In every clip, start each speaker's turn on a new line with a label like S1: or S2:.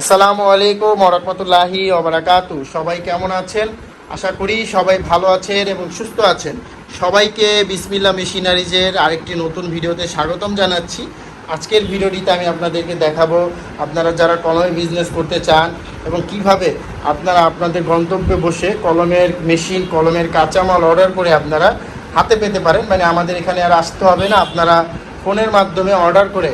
S1: আসসালামু আলাইকুম রহমতুল্লাহি ওবরাকাতু সবাই কেমন আছেন? আশা করি সবাই ভালো আছেন এবং সুস্থ আছেন। সবাইকে বিসমিল্লা মেশিনারিজের আরেকটি নতুন ভিডিওতে স্বাগতম জানাচ্ছি। আজকের ভিডিওটিতে আমি আপনাদেরকে দেখাবো আপনারা যারা কলমে বিজনেস করতে চান এবং কীভাবে আপনারা আপনাদের গন্তব্যে বসে কলমের মেশিন কলমের কাঁচামাল অর্ডার করে আপনারা হাতে পেতে পারেন। মানে আমাদের এখানে আর আসতে হবে না। আপনারা ফোনের মাধ্যমে অর্ডার করে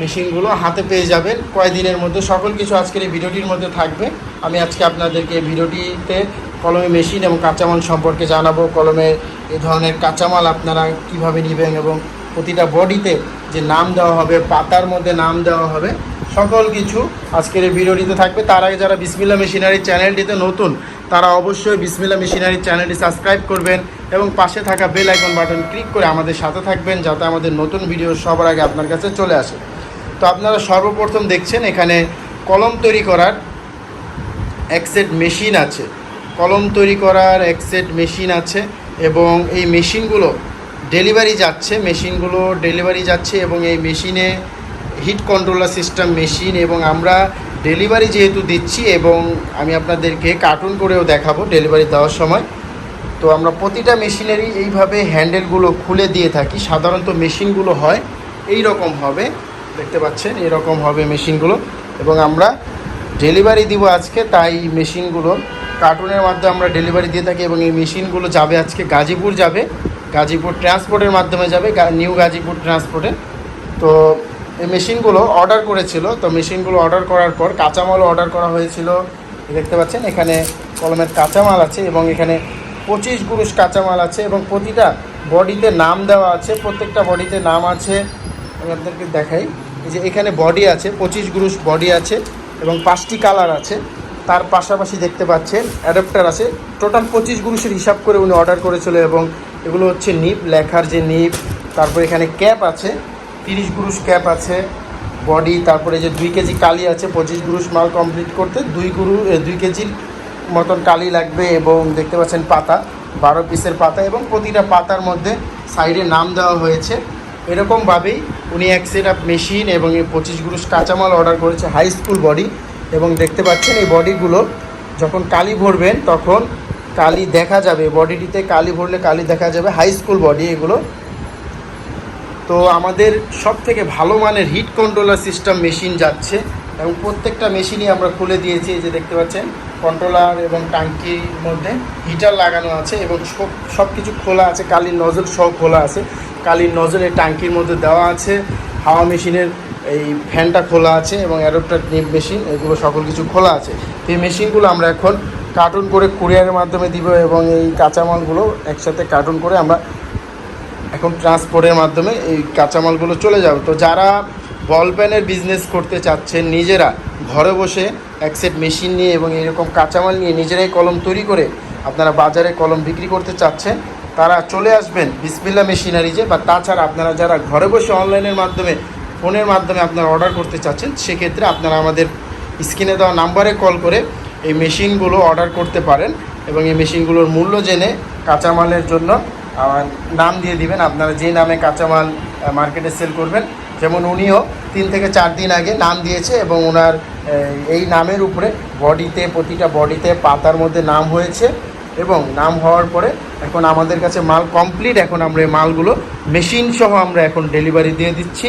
S1: মেশিনগুলো হাতে পেয়ে যাবেন। কয়েকদিনের মধ্যে সকল কিছু আজকের এই ভিডিওটির মধ্যে থাকবে। আমি আজকে আপনাদেরকে এই ভিডিওটিতে কলমে মেশিন এবং কাঁচামাল সম্পর্কে জানাব। কলমে এ ধরনের কাঁচামাল আপনারা কীভাবে নেবেন এবং প্রতিটা বডিতে যে নাম দেওয়া হবে, পাতার মধ্যে নাম দেওয়া হবে, সকল কিছু আজকের এই ভিডিওটিতে থাকবে। তার আগে যারা বিসমিল্লা মেশিনারি চ্যানেলটিতে নতুন, তারা অবশ্যই বিসমিল্লা মেশিনারি চ্যানেলটি সাবস্ক্রাইব করবেন এবং পাশে থাকা বেল আইকন বাটন ক্লিক করে আমাদের সাথে থাকবেন, যাতে আমাদের নতুন ভিডিও সবার আগে আপনার কাছে চলে আসে। তো আপনারা সর্বপ্রথম দেখছেন এখানে কলম তৈরি করার একসেট মেশিন আছে। কলম তৈরি করার এক সেট মেশিন আছে এবং এই মেশিনগুলো ডেলিভারি যাচ্ছে, মেশিনগুলো ডেলিভারি যাচ্ছে এবং এই মেশিনে হিট কন্ট্রোলার সিস্টেম মেশিন এবং আমরা ডেলিভারি যেহেতু দিচ্ছি এবং আমি আপনাদেরকে কার্টুন করেও দেখাবো ডেলিভারি দেওয়ার সময়। তো আমরা প্রতিটা মেশিনেরই এইভাবে হ্যান্ডেলগুলো খুলে দিয়ে থাকি। সাধারণত মেশিনগুলো হয় এই রকম হবে। দেখতে পাচ্ছেন, এরকম হবে মেশিনগুলো। এবং আমরা ডেলিভারি দিব আজকে, তাই মেশিনগুলো কার্টুনের মাধ্যমে আমরা ডেলিভারি দিয়ে থাকি এবং এই মেশিনগুলো যাবে আজকে গাজীপুর যাবে। গাজীপুর ট্রান্সপোর্টের মাধ্যমে যাবে নিউ গাজীপুর ট্রান্সপোর্টে। তো এই মেশিনগুলো অর্ডার করেছিল, তো মেশিনগুলো অর্ডার করার পর কাঁচামালও অর্ডার করা হয়েছিল। দেখতে পাচ্ছেন, এখানে কলমের কাঁচামাল আছে এবং এখানে পঁচিশ গুরুষ কাঁচামাল আছে এবং প্রতিটা বডিতে নাম দেওয়া আছে, প্রত্যেকটা বডিতে নাম আছে। আমি আপনাদেরকে দেখাই। এই যে এখানে বডি আছে, পঁচিশ গ্রুশ বডি আছে এবং পাঁচটি কালার আছে। তার পাশাপাশি দেখতে পাচ্ছেন অ্যাডাপ্টার আছে। টোটাল পঁচিশ গ্রুশের হিসাব করে উনি অর্ডার করেছিল এবং এগুলো হচ্ছে নিপ লেখার যে নিপ তারপর এখানে ক্যাপ আছে, তিরিশ গ্রুশ ক্যাপ আছে বডি তারপরে যে দুই কেজি কালি আছে, পঁচিশ গ্রুশ মাল কমপ্লিট করতে দুই গুরু দুই কেজির মতন কালি লাগবে এবং দেখতে পাচ্ছেন পাতা, বারো পিসের পাতা এবং প্রতিটা পাতার মধ্যে সাইডে নাম দেওয়া হয়েছে। এরকমভাবেই উনি এক সেট আপ মেশিন এবং এই পঁচিশ গ্রুশ কাঁচামাল অর্ডার করেছে হাই স্কুল বডি এবং দেখতে পাচ্ছেন এই বডিগুলো যখন কালি ভরবেন তখন কালি দেখা যাবে বডিটিতে কালি ভরলে কালি দেখা যাবে হাই স্কুল বডি এগুলো। তো আমাদের সব থেকে ভালো মানের হিট কন্ট্রোলার সিস্টেম মেশিন যাচ্ছে এবং প্রত্যেকটা মেশিনই আমরা খুলে দিয়েছি, এই যে দেখতে পাচ্ছেন। কন্ট্রোলার এবং ট্যাঙ্কির মধ্যে হিটার লাগানো আছে এবং সব সব কিছু খোলা আছে, কালির নজল সহ খোলা আছে। কালির নজল এই ট্যাঙ্কির মধ্যে দেওয়া আছে, হাওয়া মেশিনের এই ফ্যানটা খোলা আছে এবং অ্যাডপ্টার নিপ মেশিন এগুলো সকল কিছু খোলা আছে। এই মেশিনগুলো আমরা এখন কার্টুন করে কুরিয়ারের মাধ্যমে দিব এবং এই কাঁচামালগুলো একসাথে কার্টুন করে আমরা এখন ট্রান্সপোর্টের মাধ্যমে এই কাঁচামালগুলো চলে যাবে। তো যারা বল প্যানের বিজনেস করতে চাচ্ছেন, নিজেরা ঘরে বসে এক সেট মেশিন নিয়ে এবং এরকম কাঁচামাল নিয়ে নিজেরাই কলম তৈরি করে আপনারা বাজারে কলম বিক্রি করতে চাচ্ছেন, তারা চলে আসবেন বিসমিল্লা মেশিনারিজে বা তাছাড়া আপনারা যারা ঘরে বসে অনলাইনের মাধ্যমে, ফোনের মাধ্যমে আপনারা অর্ডার করতে চাচ্ছেন, সেক্ষেত্রে আপনারা আমাদের স্ক্রিনে দেওয়া নাম্বারে কল করে এই মেশিনগুলো অর্ডার করতে পারেন এবং এই মেশিনগুলোর মূল্য জেনে কাঁচামালের জন্য নাম দিয়ে দিবেন। আপনারা যে নামে কাঁচামাল মার্কেটে সেল করবেন যেমন উনিও তিন থেকে চার দিন আগে নাম দিয়েছে এবং ওনার এই নামের উপরে বডিতে, প্রতিটা বডিতে পাতার মধ্যে নাম হয়েছে এবং নাম হওয়ার পরে এখন আমাদের কাছে মাল কমপ্লিট। এখন আমরা এই মালগুলো মেশিন সহ আমরা এখন ডেলিভারি দিয়ে দিচ্ছি।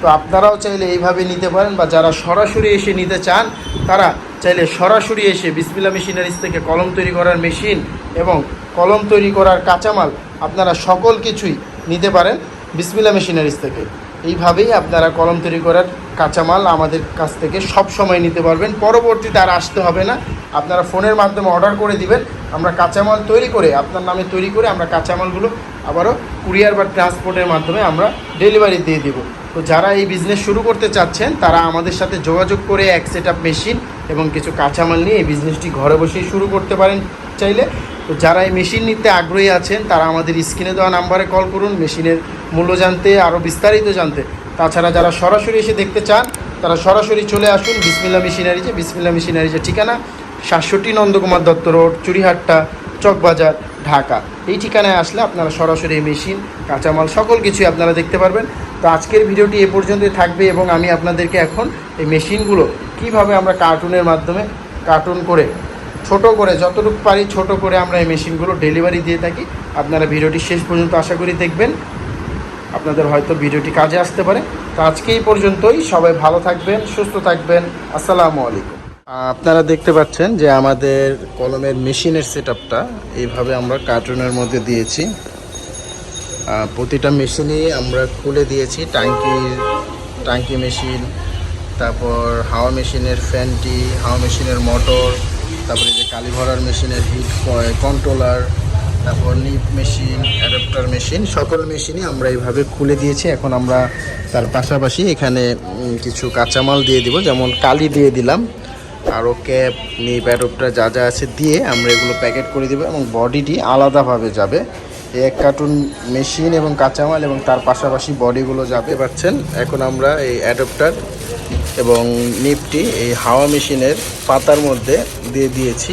S1: তো আপনারাও চাইলে এইভাবে নিতে পারেন বা যারা সরাসরি এসে নিতে চান, তারা চাইলে সরাসরি এসে বিসমিল্লা মেশিনারিজ থেকে কলম তৈরি করার মেশিন এবং কলম তৈরি করার কাঁচামাল আপনারা সকল কিছুই নিতে পারেন। বিসমিল্লা মেশিনারিজ থেকে। এইভাবেই আপনারা কলম তৈরি করার কাঁচামাল আমাদের কাছ থেকে সব সময় নিতে পারবেন। পরবর্তীতে আর আসতে হবে না। আপনারা ফোনের মাধ্যমে অর্ডার করে দিবেন। আমরা কাঁচামাল তৈরি করে, আপনার নামে তৈরি করে আমরা কাঁচামালগুলো আবারও কুরিয়ার বা ট্রান্সপোর্টের মাধ্যমে আমরা ডেলিভারি দিয়ে দিব। তো যারা এই বিজনেস শুরু করতে চাচ্ছেন, তারা আমাদের সাথে যোগাযোগ করে এক সেট মেশিন এবং কিছু কাঁচামাল নিয়ে এই বিজনেসটি ঘরে বসেই শুরু করতে পারেন। চাইলে তো যারা এই মেশিন নিতে আগ্রহী আছেন, তারা আমাদের স্ক্রিনে দেওয়া নাম্বারে কল করুন মেশিনের মূল্য জানতে আরও বিস্তারিত জানতে। তাছাড়া যারা সরাসরি এসে দেখতে চান, তারা সরাসরি চলে আসুন বিসমিল্লা মেশিনারিজে বিসমিল্লা মেশিনারিজের ঠিকানা, সাতষট্টি নন্দকুমার দত্ত রোড, চুরিহাট্টা, চকবাজার, ঢাকা। এই ঠিকানায় আসলে আপনারা সরাসরি মেশিন কাঁচামাল, সকল কিছুই আপনারা দেখতে পারবেন। তো আজকের ভিডিওটি এ পর্যন্তই থাকবে এবং আমি আপনাদেরকে এখন এই মেশিনগুলো কীভাবে আমরা কার্টুনের মাধ্যমে কার্টুন করে ছোট করে, যতটুকু পারি ছোট করে আমরা এই মেশিনগুলো ডেলিভারি দিয়ে থাকি। আপনারা ভিডিওটি শেষ পর্যন্ত আশা করি দেখবেন। আপনাদের হয়তো ভিডিওটি কাজে আসতে পারে। তো আজকে এই পর্যন্তই। সবাই ভালো থাকবেন, সুস্থ থাকবেন। আসসালামু আলাইকুম। আপনারা দেখতে পাচ্ছেন যে আমাদের কলমের মেশিনের সেট আপটা এইভাবে আমরা কার্টুনের মধ্যে দিয়েছি। প্রতিটা মেশিনই আমরা খুলে দিয়েছি। ট্যাঙ্কির ট্যাঙ্কি মেশিন, তারপর হাওয়া মেশিনের ফ্যানটি, হাওয়া মেশিনের মোটর তারপরে যে কালি ভরার মেশিনের হিট কন্ট্রোলার তারপর নিপ মেশিন অ্যাডাপ্টার মেশিন সকল মেশিনই আমরা এইভাবে খুলে দিয়েছি। এখন আমরা তার পাশাপাশি এখানে কিছু কাঁচামাল দিয়ে দিব, যেমন কালি দিয়ে দিলাম। আরও ক্যাপ নিপ অ্যাডাপ্টার যা যা আছে দিয়ে আমরা এগুলো প্যাকেট করে দিব এবং বডিটি আলাদাভাবে যাবে। এক কার্টুন মেশিন এবং কাঁচামাল এবং তার পাশাপাশি বডিগুলো যাবে। পাচ্ছেন, এখন আমরা এই অ্যাডাপ্টার এবং নিপটি এই হাওয়া মেশিনের পাতার মধ্যে দিয়ে দিয়েছি।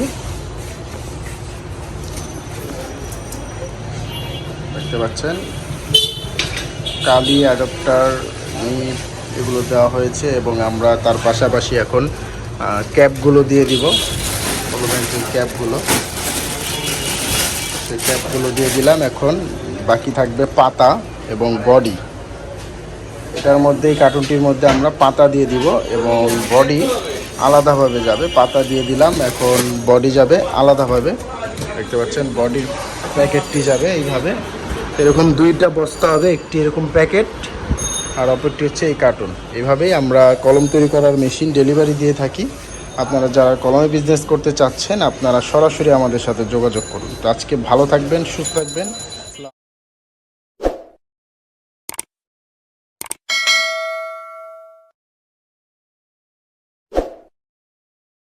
S1: দেখতে পাচ্ছেন? কালি অ্যাডাপ্টার নিপ এগুলো দেওয়া হয়েছে এবং আমরা তার পাশাপাশি এখন ক্যাপগুলো দিয়ে দিব। ক্যাপগুলো। সেই ক্যাপগুলো দিয়ে দিলাম। এখন বাকি থাকবে পাতা এবং বডি। এটার মধ্যে এই কার্টুনটির মধ্যে আমরা পাতা দিয়ে দিব এবং বডি আলাদাভাবে যাবে। পাতা দিয়ে দিলাম, এখন বডি যাবে আলাদাভাবে। দেখতে পাচ্ছেন, বডির প্যাকেটটি যাবে এইভাবে। এরকম দুইটা বস্তা হবে, একটি এরকম প্যাকেট, আর অপরটি হচ্ছে এই কার্টুন। এইভাবেই আমরা কলম তৈরি করার মেশিন ডেলিভারি দিয়ে থাকি। আপনারা যারা কলমে বিজনেস করতে চাচ্ছেন, আপনারা সরাসরি আমাদের সাথে যোগাযোগ করুন। তো আজকে ভালো থাকবেন, সুস্থ থাকবেন।